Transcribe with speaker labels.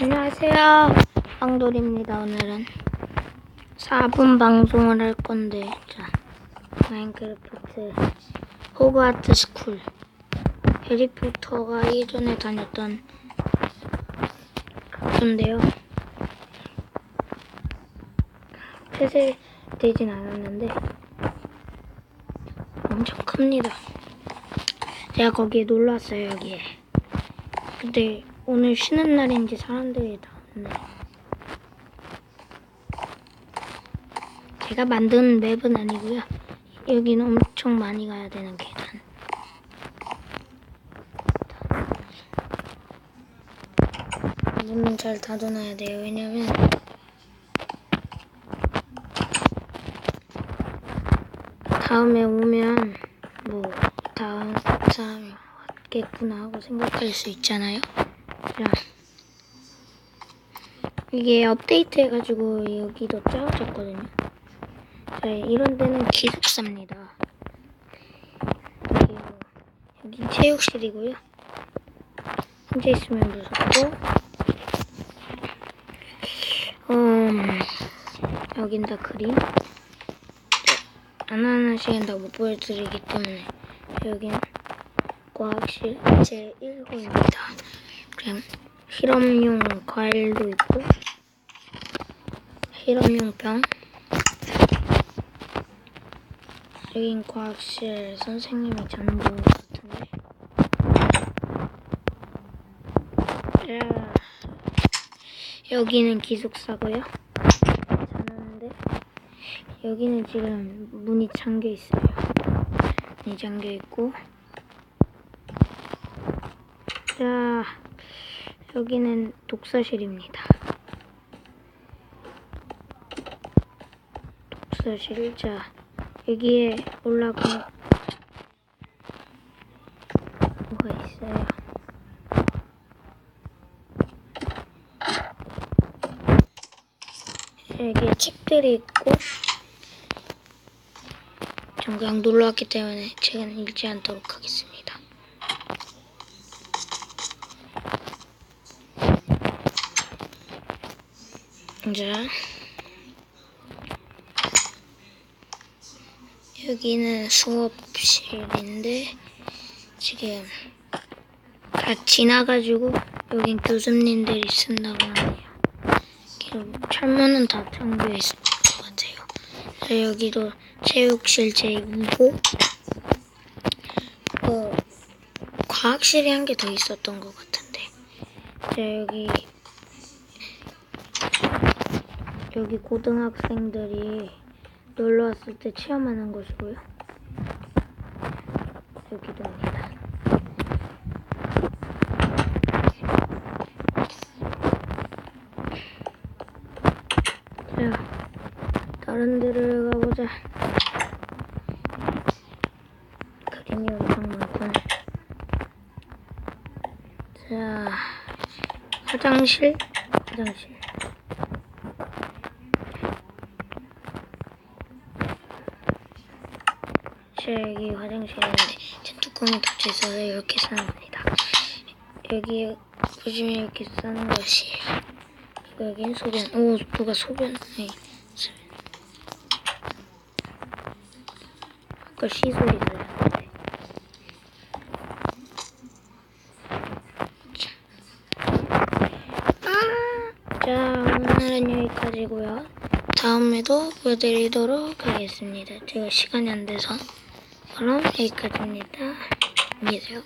Speaker 1: 안녕하세요. 빵돌입니다. 오늘은 4분 방송을 할 건데, 자, 마인크래프트 호그와트 스쿨. 해리포터가 예전에 다녔던 학교인데요. 폐쇄되진 않았는데, 엄청 큽니다. 제가 거기에 놀러 왔어요, 여기에. 근데 오늘 쉬는 날인지 사람들이 다 왔네. 제가 만든 맵은 아니고요. 여기는 엄청 많이 가야 되는 계단. 문은 잘 닫아놔야 돼요. 왜냐면 다음에 오면 뭐 다음 사람이 왔겠구나 하고 생각할 수 있잖아요. 자, 이게 업데이트 해가지고 여기도 작아졌거든요. 자, 이런 데는 기숙사입니다. 여기 체육실이고요. 혼자 있으면 무섭고, 음, 여긴 다 그림. 하나하나 시간다 못 보여드리기 때문에 여기는 과학실 제1호입니다. 그냥 실험용 과일도 있고 실험용 병. 여긴 과학실 선생님이 것 같은데. 자, 여기는 기숙사고요. 자는데 여기는 지금 문이 잠겨 있어요. 문이 잠겨 있고. 자, 여기는 독서실입니다. 독서실, 자, 여기에 올라가 뭐가 있어요. 여기 책들이 있고, 전 그냥 놀러 왔기 때문에 책은 읽지 않도록 하겠습니다. 자, 여기는 수업실인데 지금 다 지나가지고 여긴 교수님들이 쓴다고 하네요. 철문은 다 잠겨 있을 것 같아요. 자, 여기도 체육실 제2고 어, 과학실이 한 개 더 있었던 것 같은데 자, 여기 여기 고등학생들이 놀러 왔을 때 체험하는 곳이고요. 여기도입니다. 자, 다른 데를 가보자. 그림이 엄청 많군. 자, 화장실, 화장실. 자, 여기 화장실인데 지금 뚜껑이 닫혀 있어서 이렇게 쓰는 겁니다. 여기 보시면 이렇게 쓰는 것이에요. 여기는 소변. 오, 누가 소변? 네. 아까 시 소리 들렸는데. 아! 자, 오늘은 여기까지고요. 다음에도 보여드리도록 하겠습니다. 제가 시간이 안 돼서. 그럼 여기까지입니다. 안녕히 계세요.